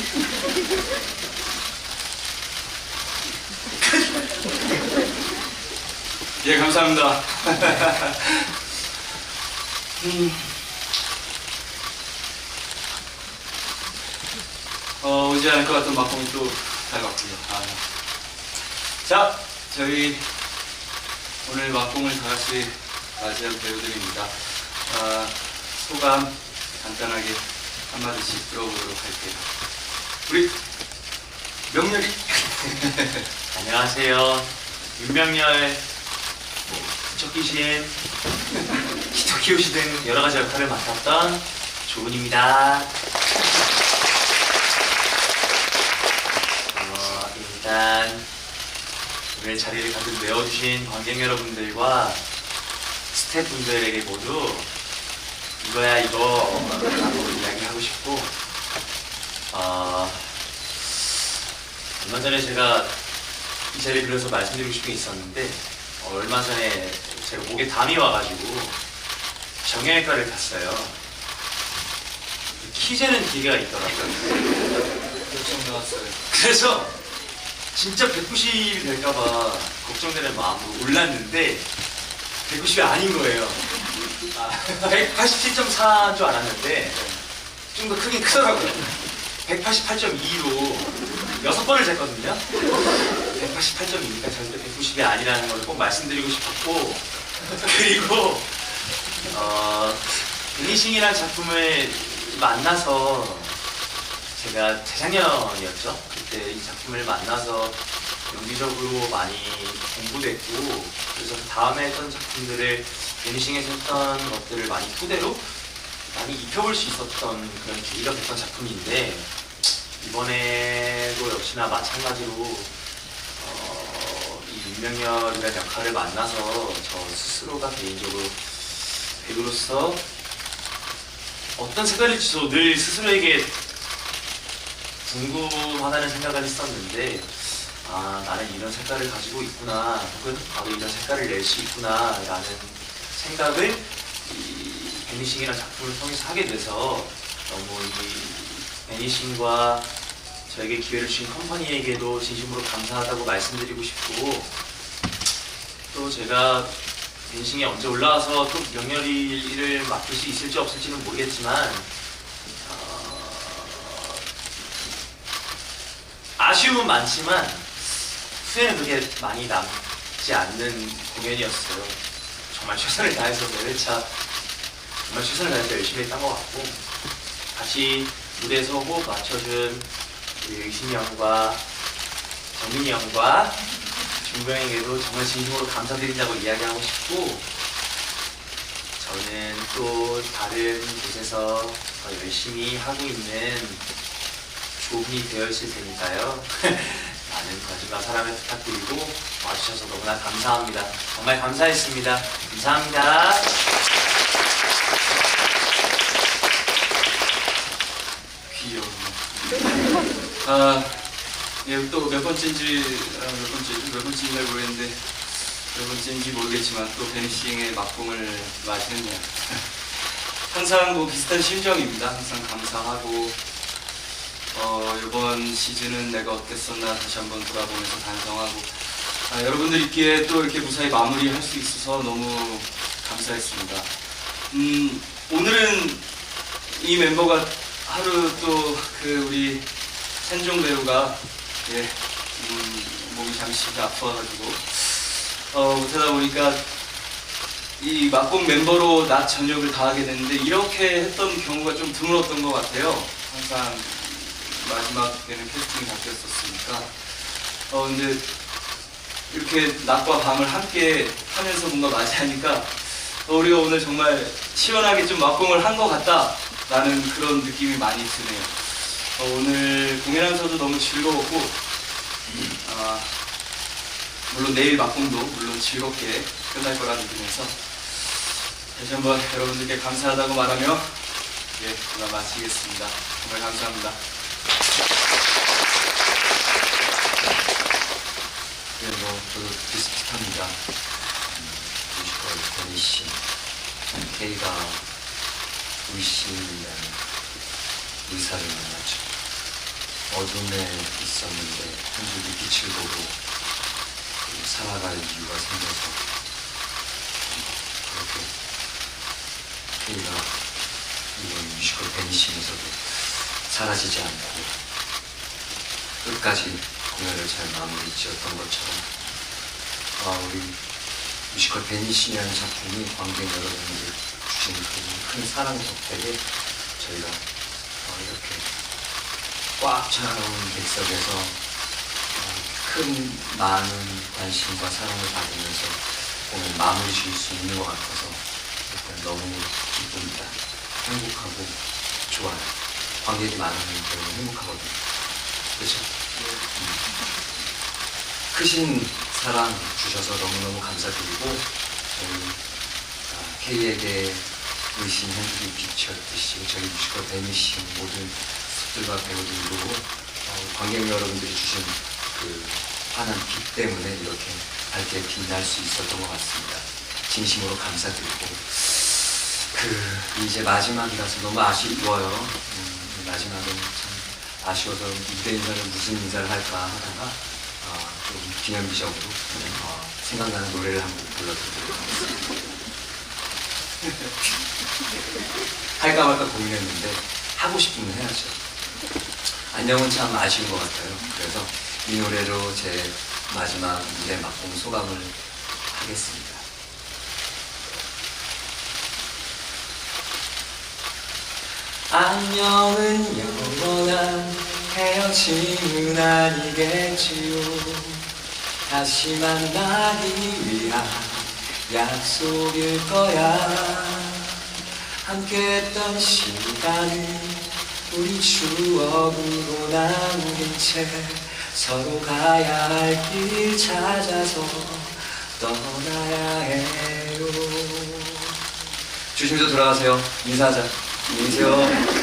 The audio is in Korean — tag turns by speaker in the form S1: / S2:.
S1: 예, 감사합니다. 음. 어, 오지 않을 것 같은 막공이 또 다가왔군요. 아, 네. 자, 저희 오늘 맛공을 다 같이 맞이한 배우들입니다. 아, 소감 간단하게 한마디씩 들어보도록 할게요. 우리 명렬이
S2: 안녕하세요. 윤명열, 뭐, 척기신, 키토키오시 등 여러 가지 역할을 맡았던 조은입니다. 어, 일단 오늘 자리를 가득 메워주신 관객 여러분들과 스태프분들에게 모두 이거야 이거 라고 이야기하고 싶고 어, 얼마 전에 제가 이 자리를 빌어서 말씀드리고 싶은 게 있었는데 어, 얼마 전에 제가 목에 담이 와가지고 정형외과를 갔어요. 키 재는 기계가 있더라고요. 그래서 진짜 190이 될까봐 걱정되는 마음으로 올랐는데 190이 아닌 거예요. 아, 187.4인 줄 알았는데 좀 더 크긴 크더라고요. 188.2로 여섯 번을 쟀거든요. 188.2니까 절대 190이 아니라는 걸 꼭 말씀드리고 싶었고 그리고 어, 베니싱이라는 작품을 만나서 제가 재작년이었죠. 그때 이 작품을 만나서 연기적으로 많이 공부됐고 그래서 그 다음에 했던 작품들을 베니싱에서 했던 것들을 많이 토대로 많이 입혀볼 수 있었던 그런 계기가 됐던 작품인데 이번에도 역시나 마찬가지로 어, 이 윤명열이라는 역할을 만나서 저 스스로가 개인적으로 배우로서 어떤 색깔일지도 늘 스스로에게 궁금하다는 생각을 했었는데 아 나는 이런 색깔을 가지고 있구나. 혹은 바로 이런 색깔을 낼 수 있구나 라는 생각을 이 베니싱이라는 작품을 통해서 하게 돼서 너무 이 베니싱과 저에게 기회를 주신 컴퍼니에게도 진심으로 감사하다고 말씀드리고 싶고 또 제가 베니싱에 언제 올라와서 또 명렬이를 맡을 수 있을지 없을지는 모르겠지만 어, 아쉬움은 많지만 후회는 그렇게 많이 남지 않는 공연이었어요. 정말 최선을 다해서 매 회차 정말 최선을 다해서 열심히 했던 것 같고 같이 무대에서 호흡 맞춰준 의신이 형과 정민이 형과 준병에게도 정말 진심으로 감사드린다고 이야기하고 싶고 저는 또 다른 곳에서 더 열심히 하고 있는 조분이 되어 있을 테니까요. 많은 관심과 사랑을 부탁드리고 와주셔서 너무나 감사합니다. 정말 감사했습니다. 감사합니다.
S1: 귀여워. 아, 예, 또 몇 번째인지, 아, 몇 번째지? 몇 번째인지 잘 모르겠는데, 몇 번째인지 모르겠지만, 또 베니싱의 막공을 맞이했네요. 항상 뭐 비슷한 심정입니다. 항상 감사하고, 어, 이번 시즌은 내가 어땠었나 다시 한번 돌아보면서 반성하고, 아, 여러분들 있기에 또 이렇게 무사히 마무리할 수 있어서 너무 감사했습니다. 음, 오늘은 이 멤버가 하루 또 그 우리 산종 배우가 예, 음, 몸이 잠시 아파가지고 어, 못하다 보니까 이 막공 멤버로 낮 저녁을 다하게 됐는데 이렇게 했던 경우가 좀 드물었던 것 같아요. 항상 마지막에는 캐스팅이 바뀌었었으니까 어 근데 이렇게 낮과 밤을 함께 하면서 뭔가 맞이하니까 어, 우리가 오늘 정말 시원하게 좀 막공을 한 것 같다라는 그런 느낌이 많이 드네요. 어, 오늘 공연하면서도 너무 즐거웠고, 아, 물론 내일 막공도 물론 즐겁게 끝날 거라 믿으면서 다시 한번 여러분들께 감사하다고 말하며 예, 그만 마치겠습니다. 정말 감사합니다.
S3: 네, 뭐 저도 비슷합니다. 음, 뮤지컬 베니시 K가 의신이라는 의사를 만났죠. 어둠에 있었는데 한 줄기 빛을 보고 그 살아갈 이유가 생겨서 그렇게 K가 이번 뮤지컬 베니싱에서도 사라지지 않고 끝까지 공연을 잘 마무리 지었던 것처럼 아, 우리 뮤지컬 베니싱이라는 작품이 관객 여러분들 주신 그큰 사랑 덕택에 저희가 어, 이렇게 꽉 차가운 객석에서 어, 큰 많은 관심과 사랑을 받으면서 공연 마무리 지을 수 있는 것 같아서 일단 너무 기쁩니다. 행복하고 좋아요. 관객이 많으면 저희는 행복하거든요. 그렇죠? 음. 크신 사랑 주셔서 너무너무 감사드리고 저희 아, K에게 의신 핸들이 비쳤듯이 저희 뮤지컬 베니싱 모든 스들과 배우들도 어, 관객 여러분들이 주신 그 환한 빛 때문에 이렇게 밝게 빛날 수 있었던 것 같습니다. 진심으로 감사드리고 그 이제 마지막이라서 너무 아쉬워요. 음, 마지막은 참 아쉬워서 무대 인사를 무슨 인사를 할까 하다가 어, 좀 기념비적으로 어, 생각나는 노래를 한 곡 불러드리도록 하겠습니다. 할까 말까 고민했는데 하고 싶으면 해야죠. 안녕은 참 아쉬운 것 같아요. 그래서 이 노래로 제 마지막 무대 막공 소감을 하겠습니다. 안녕은 영원한 헤어짐은 아니겠지요. 다시 만나기 위한 약속일 거야. 함께했던 시간은 우리 추억으로 남긴 채 서로 가야 할 길 찾아서 떠나야 해요. 조심해서 돌아가세요. 인사하자. 안녕히 계세요.